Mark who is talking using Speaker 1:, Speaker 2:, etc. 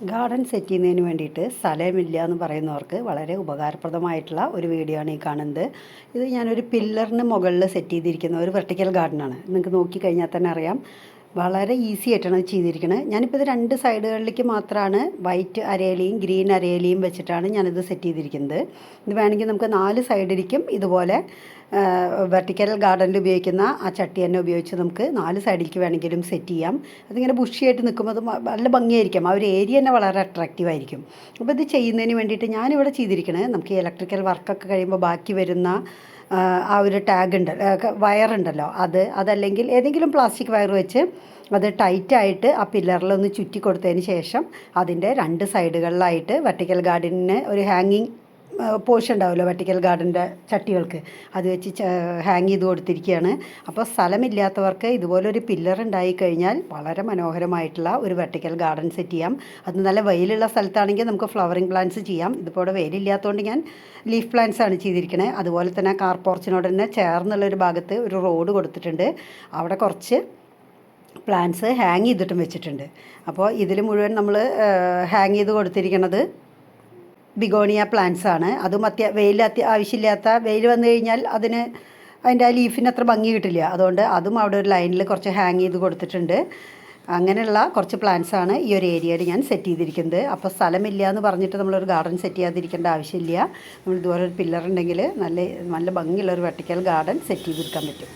Speaker 1: Garden set ചെയ്യുന്നതിന് വേണ്ടിയിട്ട് സ്ഥലമില്ല എന്ന് പറയുന്നവർക്ക് വളരെ ഉപകാരപ്രദമായിട്ടുള്ള ഒരു വീഡിയോ ആണ് ഈ കാണുന്നത്. ഇത് ഞാനൊരു പില്ലറിന് മുകളിൽ സെറ്റ് ചെയ്തിരിക്കുന്ന ഒരു വെർട്ടിക്കൽ ഗാർഡനാണ് നിങ്ങൾക്ക് നോക്കിക്കഴിഞ്ഞാൽ തന്നെ അറിയാം. വളരെ ഈസി ആയിട്ടാണ് അത് ചെയ്തിരിക്കുന്നത് ഞാനിപ്പോൾ ഇത് രണ്ട് സൈഡുകളിലേക്ക് മാത്രമാണ് വൈറ്റ് അരയിലയും ഗ്രീൻ അരയിലയും വെച്ചിട്ടാണ് ഞാനിത് സെറ്റ് ചെയ്തിരിക്കുന്നത്. ഇത് വേണമെങ്കിൽ നമുക്ക് നാല് സൈഡിലേക്കും ഇതുപോലെ വെർട്ടിക്കൽ ഗാർഡനിൽ ഉപയോഗിക്കുന്ന ആ ചട്ടി തന്നെ ഉപയോഗിച്ച് നമുക്ക് നാല് സൈഡിലേക്ക് വേണമെങ്കിലും സെറ്റ് ചെയ്യാം. അതിങ്ങനെ ബുഷിയായിട്ട് നിൽക്കുമ്പോൾ അത് നല്ല ഭംഗിയായിരിക്കും. ആ ഒരു ഏരിയ തന്നെ വളരെ അട്രാക്റ്റീവ് ആയിരിക്കും. അപ്പോൾ ഇത് ചെയ്യുന്നതിന് വേണ്ടിയിട്ട് ഞാനിവിടെ ചെയ്തിരിക്കുന്നത് നമുക്ക് ഇലക്ട്രിക്കൽ വർക്കൊക്കെ കഴിയുമ്പോൾ ബാക്കി വരുന്ന ആ, ഒരു ടാഗ് ഉണ്ട് വയറുണ്ടല്ലോ അത് അതല്ലെങ്കിൽ ഏതെങ്കിലും പ്ലാസ്റ്റിക് വയർ വെച്ച് അത് ടൈറ്റായിട്ട് ആ പില്ലറിലൊന്ന് ചുറ്റി കൊടുത്തതിന് ശേഷം അതിന്റെ രണ്ട് സൈഡുകളിലായിട്ട് വെർട്ടിക്കൽ ഗാർഡനിന് ഒരു ഹാങ്ങിങ് പോർഷൻ ഉണ്ടാവുമല്ലോ വെർട്ടിക്കൽ ഗാർഡന്റെ ചട്ടികൾക്ക്. അത് വെച്ച് ഹാങ് ചെയ്ത് കൊടുത്തിരിക്കുകയാണ് അപ്പോൾ സ്ഥലമില്ലാത്തവർക്ക് ഇതുപോലൊരു പില്ലർ ഉണ്ടായി കഴിഞ്ഞാൽ വളരെ മനോഹരമായിട്ടുള്ള ഒരു വെർട്ടിക്കൽ ഗാർഡൻ സെറ്റ് ചെയ്യാം. അത് നല്ല വെയിലുള്ള സ്ഥലത്താണെങ്കിൽ നമുക്ക് ഫ്ലവറിങ് പ്ലാന്റ്സ് ചെയ്യാം. ഇതിപ്പോൾ ഇവിടെ വെയിലില്ലാത്തതുകൊണ്ട് ഞാൻ ലീഫ് പ്ലാന്റ്സ് ആണ് ചെയ്തിരിക്കുന്നത് അതുപോലെ തന്നെ കാർ പോർച്ചിനോട് തന്നെ ചേർന്നുള്ള ഒരു ഭാഗത്ത് ഒരു റോഡ് കൊടുത്തിട്ടുണ്ട്. അവിടെ കുറച്ച് പ്ലാന്റ്സ് ഹാങ് ചെയ്തിട്ടും വെച്ചിട്ടുണ്ട്. അപ്പോൾ ഇതിൽ മുഴുവൻ നമ്മൾ ഹാങ് ചെയ്ത് കൊടുത്തിരിക്കുന്നത് ബിഗോണിയ പ്ലാന്റ്സ് ആണ് അതും അത്യ വെയിൽ അത്യ ആവശ്യമില്ലാത്ത വെയിൽ വന്നു കഴിഞ്ഞാൽ അതിന് അതിന്റെ ആ ലീഫിന് അത്ര ഭംഗി കിട്ടില്ല. അതുകൊണ്ട് അതും അവിടെ ഒരു ലൈനിൽ കുറച്ച് ഹാങ് ചെയ്ത് കൊടുത്തിട്ടുണ്ട്. അങ്ങനെയുള്ള കുറച്ച് പ്ലാന്റ്സ് ആണ് ഈ ഒരു ഏരിയയിൽ ഞാൻ സെറ്റ് ചെയ്തിരിക്കുന്നത്. അപ്പോൾ സ്ഥലമില്ല എന്ന് പറഞ്ഞിട്ട് നമ്മളൊരു ഗാർഡൻ സെറ്റ് ചെയ്യാതിരിക്കേണ്ട ആവശ്യമില്ല. നമ്മൾ ഇതുപോലെ ഒരു പില്ലർ ഉണ്ടെങ്കിൽ നല്ല നല്ല ഭംഗിയുള്ള ഒരു വെർട്ടിക്കൽ ഗാർഡൻ സെറ്റ് ചെയ്തെടുക്കാൻ പറ്റും.